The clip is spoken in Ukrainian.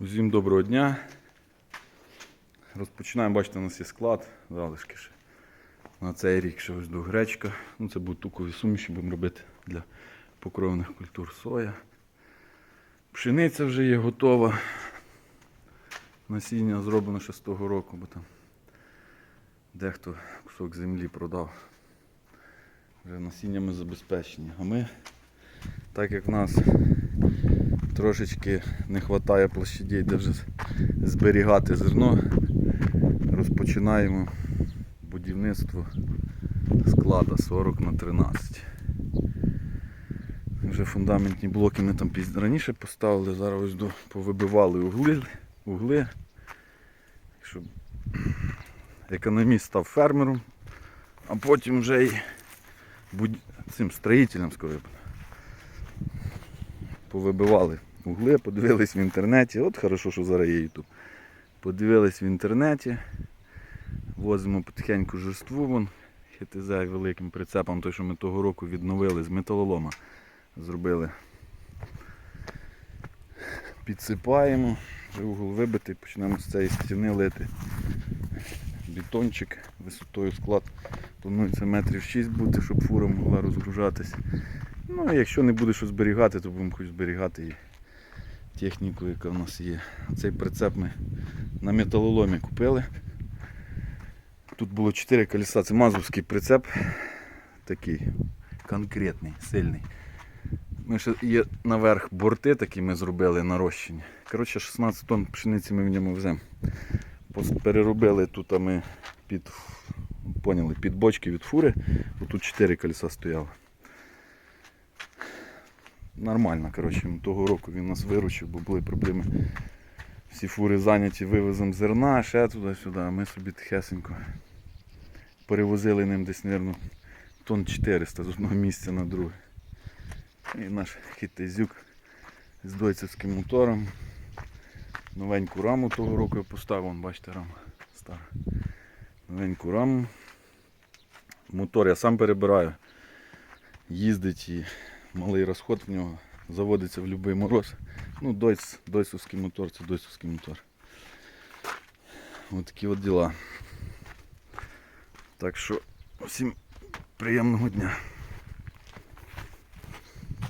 Усім доброго дня. Розпочинаємо, бачите, у нас є склад, залишки ще. На цей рік ще ось до гречка. Ну, це будуть тукові суміші, будемо робити для покровних культур соя. Пшениця вже є готова. Насіння зроблено ще з того року, бо там дехто кусок землі продав. Вже насіннями забезпечені. А ми, так як в нас трошечки не вистачає площадей, де вже зберігати зерно, розпочинаємо будівництво склада 40 на 13. Вже фундаментні блоки ми там раніше поставили, зараз ось до, повибивали угли, угли, щоб економіст став фермером, а потім вже й будь... цим строїтелем скажу. Повибивали угли, подивились в інтернеті. От хорошо, що зараз є YouTube. Подивились в інтернеті. Возимо потихеньку жорству вон, ХТЗ великим прицепом, той, що ми того року відновили з металолома. Зробили. Підсипаємо, вже угол вибитий, почнемо з цієї стіни лити. Бетончик висотою склад. Планується метрів 6 бути, щоб фура могла розгружатись. Ну, а якщо не буде що зберігати, то будемо хоч зберігати і техніку, яка в нас є. Цей прицеп ми на металоломі купили. Тут було 4 колеса, це мазовський прицеп. Такий конкретний, сильний. Ми ще є наверх борти такі ми зробили нарощені. Коротше, 16 тонн пшениці ми в ньому веземо. Пос- Переробили тут а ми під, поняли, під бочки від фури. Тут 4 колеса стояло. Нормально, коротше, того року він нас виручив, бо були проблеми. Всі фури зайняті вивозом зерна, ще туди-сюди, а ми собі тихесенько перевозили ним десь, мабуть, тонн 400 з одного місця на друге. І наш хітезюк з дойцевським мотором. Новеньку раму того року я поставив, вон, бачите, рама стара. Новеньку раму. Мотор я сам перебираю. Їздить і малий розход в нього. Заводиться в будь-який мороз. Ну, дойс, дойсовський мотор, це дойсовський мотор. Ось такі от діла. Так що всім приємного дня.